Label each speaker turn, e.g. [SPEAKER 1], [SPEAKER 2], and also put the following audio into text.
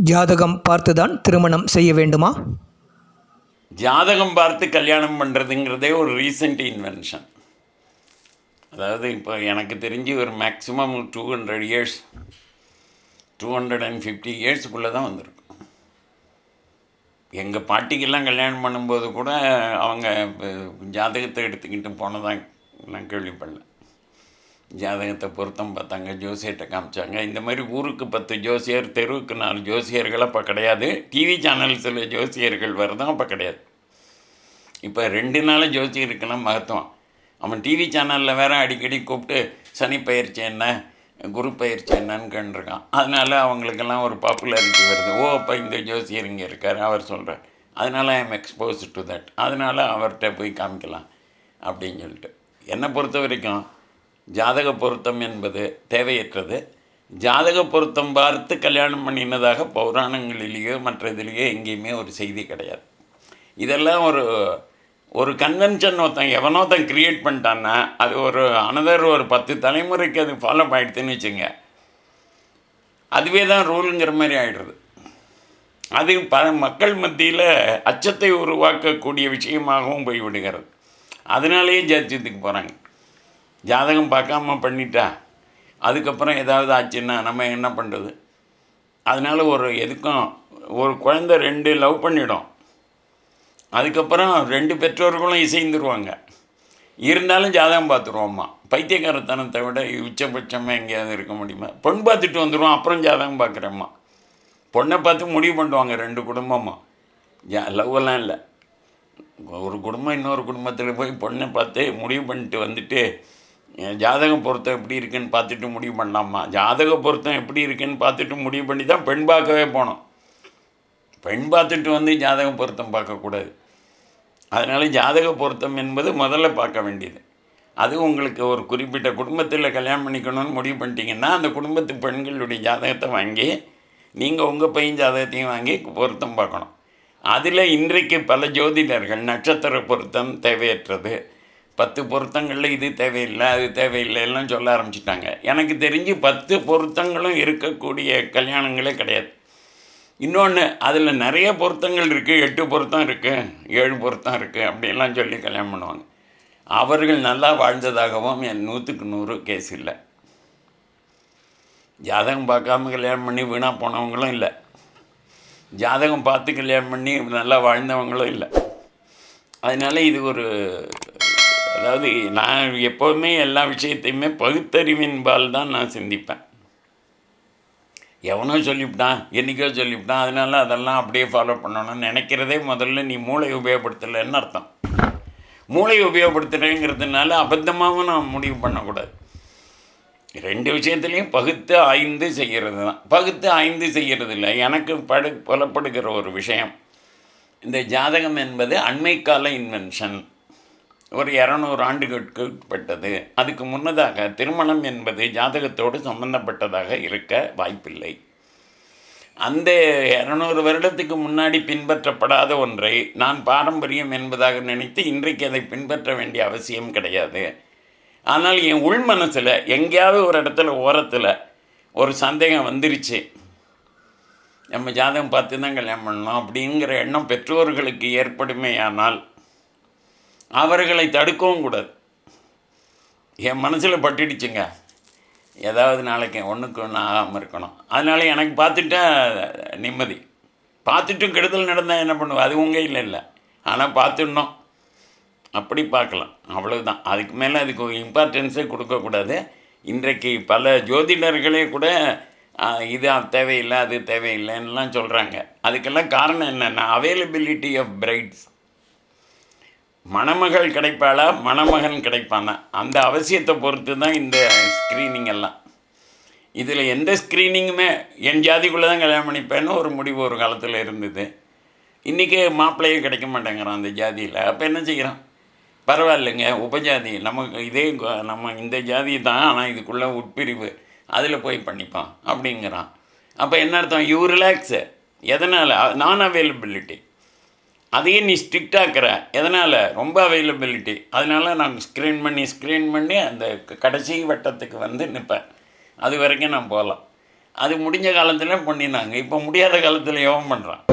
[SPEAKER 1] ஜாதகம் பார்த்துதான் திருமணம் செய்ய வேண்டுமா?
[SPEAKER 2] ஜாதகம் பார்த்து கல்யாணம் பண்ணுறதுங்கிறதே ஒரு ரீசெண்ட் இன்வென்ஷன் அதாவது இப்போ எனக்கு தெரிஞ்சு ஒரு maximum two hundred years two hundred and fifty இயர்ஸுக்குள்ளே தான் வந்திருக்கும். எங்கள் பாட்டிக்கெல்லாம் கல்யாணம் பண்ணும்போது கூட அவங்க ஜாதகத்தை எடுத்துக்கிட்டு போனதான் நான் கேள்விப்படல. ஜாதகத்தை பொருத்தம் பார்த்தாங்க ஜோசியர்கிட்ட காமிச்சாங்க. இந்த மாதிரி ஊருக்கு பத்து ஜோசியர் தெருவுக்கு நாலு ஜோசியர்கள் அப்போ கிடையாது. டிவி சேனல்ஸில் ஜோசியர்கள் வரதும் அப்போ கிடையாது. இப்போ ரெண்டு நாள் ஜோசியருக்கெல்லாம் மகத்துவம். அவன் டிவி சேனலில் வேற அடிக்கடி கூப்பிட்டு சனி பயிற்சி என்ன குரு பயிற்சி என்னன்னு கண்டிருக்கான் அதனால அவங்களுக்கெல்லாம் ஒரு பாப்புலாரிட்டி வருது. ஓ அப்போ இந்த ஜோசியர் இங்கே இருக்கார் அவர் சொல்கிறார் அதனால் I am expose to that அதனால் அவர்கிட்ட போய் காமிக்கலாம் அப்படின்னு சொல்லிட்டு. என்னை பொறுத்த வரைக்கும் ஜாதக பொருத்தம் என்பது தேவையற்றது. ஜாதக பொருத்தம் பார்த்து கல்யாணம் பண்ணினதாக பௌராணங்களிலேயோ மற்ற இதுலேயோ எங்கேயுமே ஒரு செய்தி கிடையாது. இதெல்லாம் ஒரு ஒரு கன்வென்ஷன் ஒருத்தன் எவனோ ஒருத்தன் கிரியேட் பண்ணிட்டான்னா அது ஒரு அனதர் ஒரு பத்து தலைமுறைக்கு அது ஃபாலோ ஆகிடுதுன்னு வச்சுங்க. அதுவே தான் ரூலுங்கிற மாதிரி ஆகிடுறது அது ப மக்கள் மத்தியில் அச்சத்தை உருவாக்கக்கூடிய விஷயமாகவும் போய் விடுகிறது. அதனாலேயே ஜட்ஜத்துக்கு போகிறாங்க ஜாதகம் பார்க்காம பண்ணிட்டா அதுக்கப்புறம் ஏதாவது ஆச்சுன்னா நம்ம என்ன பண்ணுறது அதனால் ஒரு எதுக்கும் ஒரு குழந்த ரெண்டு லவ் பண்ணிடும். அதுக்கப்புறம் ரெண்டு பெற்றோர்களும் இசைந்துருவாங்க. இருந்தாலும் ஜாதகம் பார்த்துருவோம்மா. பைத்தியக்காரத்தனத்தை விட உச்சபட்சமாக எங்கேயாவது இருக்க முடியுமா? பொண்ணு பார்த்துட்டு வந்துடுவோம் அப்புறம் ஜாதகம் பார்க்குறேம்மா. பொண்ணை பார்த்து முடிவு பண்ணுவாங்க ரெண்டு குடும்பமாக ஜா லவ்வெல்லாம் இல்லை. ஒரு குடும்பம் இன்னொரு குடும்பத்தில் போய் பொண்ணை பார்த்து முடிவு பண்ணிட்டு வந்துட்டு என் ஜாதகம் பொருத்தம் எப்படி இருக்குன்னு பார்த்துட்டு முடிவு பண்ணலாமா? ஜாதக பொருத்தம் எப்படி இருக்குன்னு பார்த்துட்டு முடிவு பண்ணி தான் பெண் பார்க்கவே போனோம். பெண் பார்த்துட்டு வந்து ஜாதக பொருத்தம் பார்க்கக்கூடாது அதனால் ஜாதக பொருத்தம் என்பது முதல்ல பார்க்க வேண்டியது. அது உங்களுக்கு ஒரு குறிப்பிட்ட குடும்பத்தில் கல்யாணம் பண்ணிக்கணும்னு முடிவு பண்ணிட்டீங்கன்னா அந்த குடும்பத்து பெண்களுடைய ஜாதகத்தை வாங்கி நீங்கள் உங்கள் பையன் ஜாதகத்தையும் வாங்கி பொருத்தம் பார்க்கணும். அதில் இன்றைக்கு பல ஜோதிடர்கள் நட்சத்திர பொருத்தம் தேவையற்றது. பத்து பொருத்தங்களில் இது தேவையில்லை அது தேவையில்லை எல்லாம் சொல்ல ஆரம்பிச்சிட்டாங்க. எனக்கு தெரிஞ்சு பத்து பொருத்தங்களும் இருக்கக்கூடிய கல்யாணங்களே கிடையாது. இன்னொன்று அதில் நிறைய பொருத்தங்கள் இருக்குது எட்டு பொருத்தம் இருக்குது ஏழு பொருத்தம் இருக்குது அப்படிலாம் சொல்லி கல்யாணம் பண்ணுவாங்க. அவர்கள் நல்லா வாழ்ந்ததாகவும் என் நூற்றுக்கு நூறு கேஸ் இல்லை. ஜாதகம் பார்க்காம கல்யாணம் பண்ணி வீணாக போனவங்களும் இல்லை. ஜாதகம் பார்த்து கல்யாணம் பண்ணி நல்லா வாழ்ந்தவங்களும் இல்லை. அதனால் இது ஒரு அதாவது நான் எப்போவுமே எல்லா விஷயத்தையுமே பகுத்தறிவின்பால் தான் நான் சிந்திப்பேன். எவனோ சொல்லிவிட்டான் என்றைக்கோ சொல்லிவிட்டான் அதனால் அதெல்லாம் அப்படியே ஃபாலோ பண்ணணும்னு நினைக்கிறதே முதல்ல நீ மூளை உபயோகப்படுத்தலைன்னு அர்த்தம். மூளை உபயோகப்படுத்துகிறேங்கிறதுனால அபத்தமாகவும் நான் முடிவு பண்ணக்கூடாது. ரெண்டு விஷயத்துலையும் பகுத்து ஆய்ந்து செய்கிறது தான் பகுத்து ஆய்ந்து செய்கிறது இல்லை எனக்கு படு புலப்படுகிற ஒரு விஷயம். இந்த ஜாதகம் என்பது அண்மைக்கால இன்வென்ஷன் ஒரு இரநூறு ஆண்டுகளுக்கு உட்பட்டது அதுக்கு முன்னதாக திருமணம் என்பது ஜாதகத்தோடு சம்பந்தப்பட்டதாக இருக்க வாய்ப்பில்லை. அந்த இரநூறு வருடத்துக்கு முன்னாடி பின்பற்றப்படாத ஒன்றை நான் பாரம்பரியம் என்பதாக நினைத்து இன்றைக்கு அதை பின்பற்ற வேண்டிய அவசியம் கிடையாது. ஆனால் என் உள் மனசில் எங்கேயாவது ஒரு இடத்துல ஓரத்தில் ஒரு சந்தேகம் வந்துருச்சு. நம்ம ஜாதகம் பார்த்து தான் கல்யாணம் பண்ணணும் அப்படிங்கிற எண்ணம் பெற்றோர்களுக்கு ஏற்படுமேயானால் அவர்களை தடுக்கவும் கூடாது. என் மனசில் பட்டுடுச்சுங்க. ஏதாவது நாளைக்கு ஒன்றுக்கு ஒன்று ஆகாமல் இருக்கணும். அதனால எனக்கு பார்த்துட்டா நிம்மதி. பார்த்துட்டும் கெடுதல் நடந்தால் என்ன பண்ணுவோம் அது உங்கள் இல்லை இல்லை. ஆனால் பார்த்துடணும். அப்படி பார்க்கலாம். அவ்வளவுதான். அதுக்கு மேலே அதுக்கு இம்பார்ட்டன்ஸே கொடுக்கக்கூடாது. இன்றைக்கு பல ஜோதிடர்களே கூட இது தேவையில்லை அது தேவையில்லைன்னுலாம் சொல்கிறாங்க அதுக்கெல்லாம் காரணம் என்னென்னா அவைலபிலிட்டி ஆஃப் பிரைட்ஸ் மணமகள் கிடைப்பாளா? மணமகன் கிடைப்பானா? அந்த அவசியத்தை பொறுத்து தான் இந்த ஸ்க்ரீனிங் எல்லாம். இதில் எந்த ஸ்க்ரீனிங்குமே என் ஜாதிக்குள்ளே தான் கல்யாணம் பண்ணிப்பேன்னு ஒரு முடிவு ஒரு காலத்தில் இருந்தது. இன்றைக்கி மாப்பிள்ளையும் கிடைக்க மாட்டேங்கிறான் அந்த ஜாதியில். அப்போ என்ன செய்கிறான் பரவாயில்லைங்க உபஜாதி. நமக்கு இதே நம்ம இந்த ஜாதி தான் ஆனால் இதுக்குள்ளே உட்பிரிவு. அதில் போய் பண்ணிப்பான் அப்படிங்கிறான். அப்போ என்ன அர்த்தம்? யூ ரிலாக்ஸு எதனால்? நான் அவைலபிலிட்டி அதையே நீ ஸ்ட்ரிக்டாக்குற எதனால்? ரொம்ப அவைலபிலிட்டி அதனால் நான் ஸ்க்ரீன் பண்ணி ஸ்க்ரீன் பண்ணி அந்த கடைசி வட்டத்துக்கு வந்து நிற்பேன் அது வரைக்கும் நான் போகலாம். அது முடிஞ்ச காலத்தில் பண்ணினாங்க இப்போ முடியாத காலத்தில் எவன் பண்ணுறான்